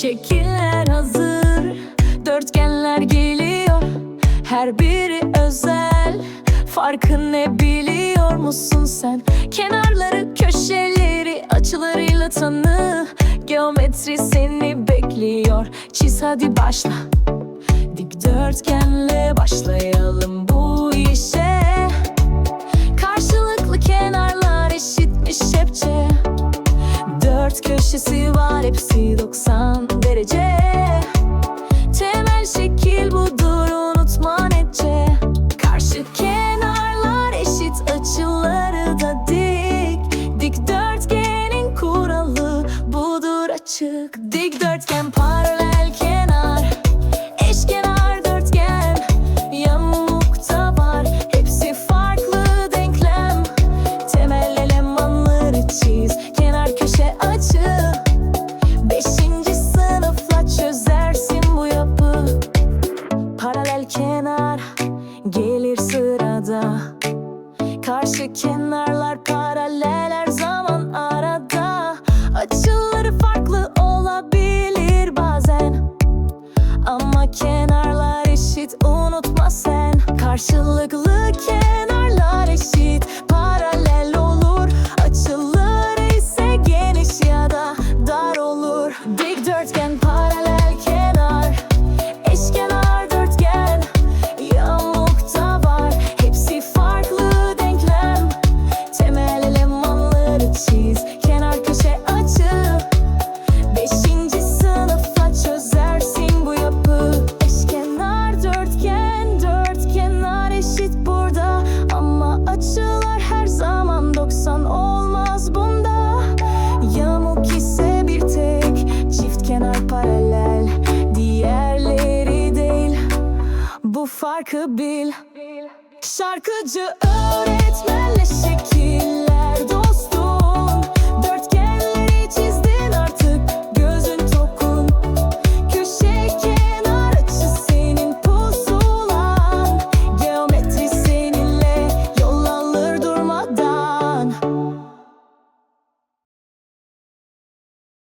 Şekiller hazır. Dörtgenler geliyor Her biri özel. Farkı ne biliyor musun sen? Kenarları, köşeleri, açılarıyla tanı. Geometri seni bekliyor. Çiz hadi başla. Dikdörtgenle başlayalım. bu köşesi var hepsi 90 derece gelir sırada. Karşı kenarlar paralel her zaman arada. Açıları farklı olabilir bazen. Ama kenarlar eşit unutma sen. Karşılıklı kenarlar eşit paralel olur. Açıları ise geniş ya da dar olur. Dikdörtgen paralel Bu farkı bil. Şarkıcı öğretmenle şekil